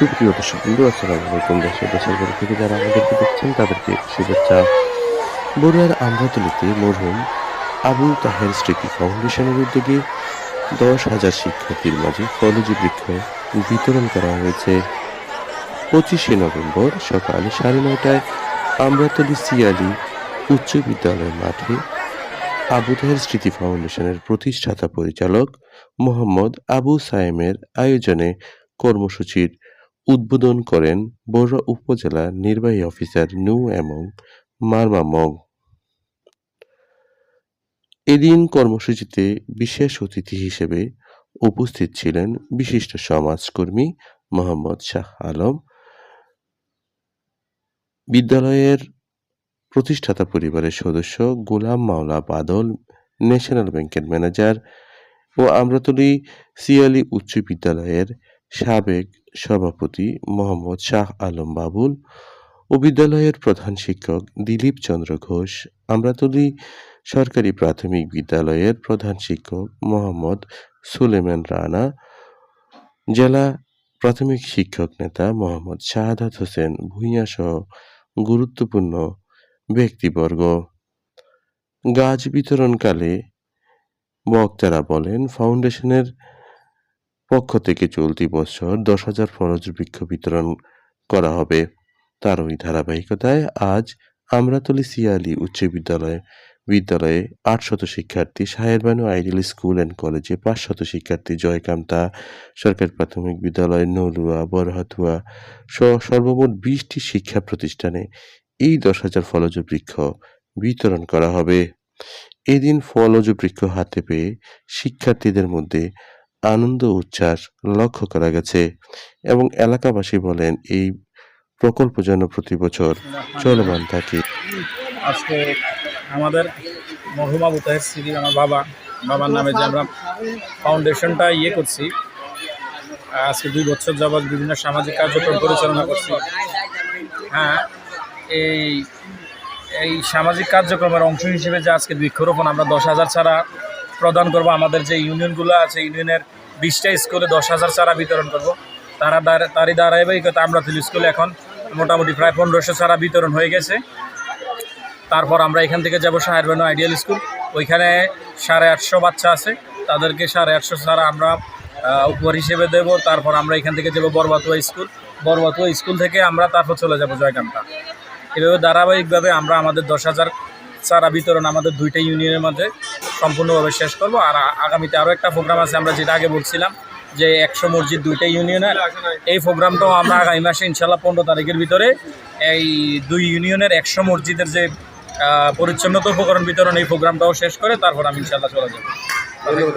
সুপ্রিয় দর্শক বিন্দু আসসালামু আলাইকুম। দেশের দেশের বাইরে থেকে যারা আমাদেরকে দেখছেন, তাদেরকে শুভেচ্ছা। বড়ুয়ার আমরাতলিতে মরহুম আবু তাহের স্মৃতি ফাউন্ডেশনের উদ্যোগে দশ হাজার শিক্ষার্থীর মাঝে ফলজি বৃক্ষ বিতরণ করা হয়েছে। পঁচিশে নভেম্বর সকাল সাড়ে নয়টায় আমরাতলি সিয়ালি উচ্চ বিদ্যালয়ের মাঠে আবু তাহের স্মৃতি ফাউন্ডেশনের প্রতিষ্ঠাতা পরিচালক মোহাম্মদ আবু সায়েমের আয়োজনে কর্মসূচির উদ্বোধন করেন বড়ুয়া উপজেলা নির্বাহী অফিসার নু এবং মারমা মগ। এদিন কর্মসূচিতে বিশেষ অতিথি হিসেবে উপস্থিত ছিলেন বিশিষ্ট সমাজকর্মী মোহাম্মদ শাহ আলম। বিদ্যালয়ের প্রতিষ্ঠাতা পরিবারের সদস্য গোলাম মাওলা বাদল, ন্যাশনাল ব্যাংকের ম্যানেজার ও আমরাতলি সিয়ালি উচ্চ বিদ্যালয়ের সাবেক সভাপতি মোহাম্মদ শাহ আলম বাবুল ও বিদ্যালয়ের প্রধান শিক্ষক দিলীপ চন্দ্র ঘোষ, আমরাতলি সরকারি প্রাথমিক বিদ্যালয়ের প্রধান শিক্ষক মোহাম্মদ সুলেমান রানা, জেলা প্রাথমিক শিক্ষক নেতা মোহাম্মদ শাহাদাত হোসেন ভূঁইয়া সহ গুরুত্বপূর্ণ ব্যক্তিবর্গ। গাছ বিতরণকালে বক্তারা বলেন, ফাউন্ডেশনের পক্ষ থেকে চলতি বছর দশ হাজার ফরজ বৃক্ষ বিতরণ করা হবে। তারই ধারাবাহিকতায় আজ আমরাতলি সিয়ালি উচ্চ বিদ্যালয়ে বিদ্যালয়ে আটশত শিক্ষার্থী সাহেরবানু আইডিয়াল স্কুল অ্যান্ড কলেজে পাঁচশত শিক্ষার্থী জয়কান্তা সরকারি প্রাথমিক বিদ্যালয়, নলুয়া বরহাতুয়া সহ সর্বমোট বিশটি শিক্ষা প্রতিষ্ঠানে এই দশ হাজার ফলজ বৃক্ষ বিতরণ করা হবে। এদিন ফলজ বৃক্ষ হাতে পেয়ে শিক্ষার্থীদের মধ্যে আনন্দ উচ্ছ্বাস লক্ষ্য করা গেছে এবং এলাকাবাসী বলেন, এই প্রকল্প যেন প্রতি বছর চলমান থাকে। আজকে আমাদের মরহুম আবু তাহের স্মৃতি আমার বাবা, বাবার নামে যে আমরা ফাউন্ডেশনটা ইয়ে করছি, আজকে দুই বছর যাবৎ বিভিন্ন সামাজিক কার্যক্রম পরিচালনা করছি। হ্যাঁ এই এই সামাজিক কার্যক্রমের অংশ হিসেবে যে আজকে বৃক্ষরোপণ আমরা দশ হাজার ছাড়া প্রদান করব, আমাদের যে ইউনিয়নগুলো আছে, ইউনিয়নের বিশটা স্কুলে দশ হাজার চারা বিতরণ করব। তারা তারই ধারাবাহিকতা আমরা তুলি স্কুলে এখন মোটামুটি প্রায় পনেরোশো চারা বিতরণ হয়ে গেছে। তারপর আমরা এখান থেকে যাব সাহেরবানু আইডিয়াল স্কুল। ওইখানে সাড়ে আটশো বাচ্চা আছে। তাদেরকে সাড়ে আটশো ছাড়া আমরা উপহার হিসেবে দেব। তারপর আমরা এখান থেকে যাব বরবাতুয়া স্কুল। বরবাতুয়া স্কুল থেকে আমরা তারপর চলে যাব জয়কান্তা এভাবে ধারাবাহিকভাবে আমরা আমাদের দশ হাজার চারা বিতরণ আমাদের দুইটা ইউনিয়নের মধ্যে সম্পূর্ণভাবে শেষ করব। আর আগামীতে আরও একটা প্রোগ্রাম আছে, আমরা যেটা আগে বলছিলাম, যে একশো মসজিদ দুইটা ইউনিয়নের এই প্রোগ্রামটাও আমরা আগামী মাসে ইনশাল্লাহ পনেরো তারিখের ভিতরে এই দুই ইউনিয়নের একশো মসজিদের যে পরিচ্ছন্নতা উপকরণ বিতরণ, এই প্রোগ্রামটাও শেষ করে তারপর আমি ইনশাল্লাহ চলে যাব। ধন্যবাদ।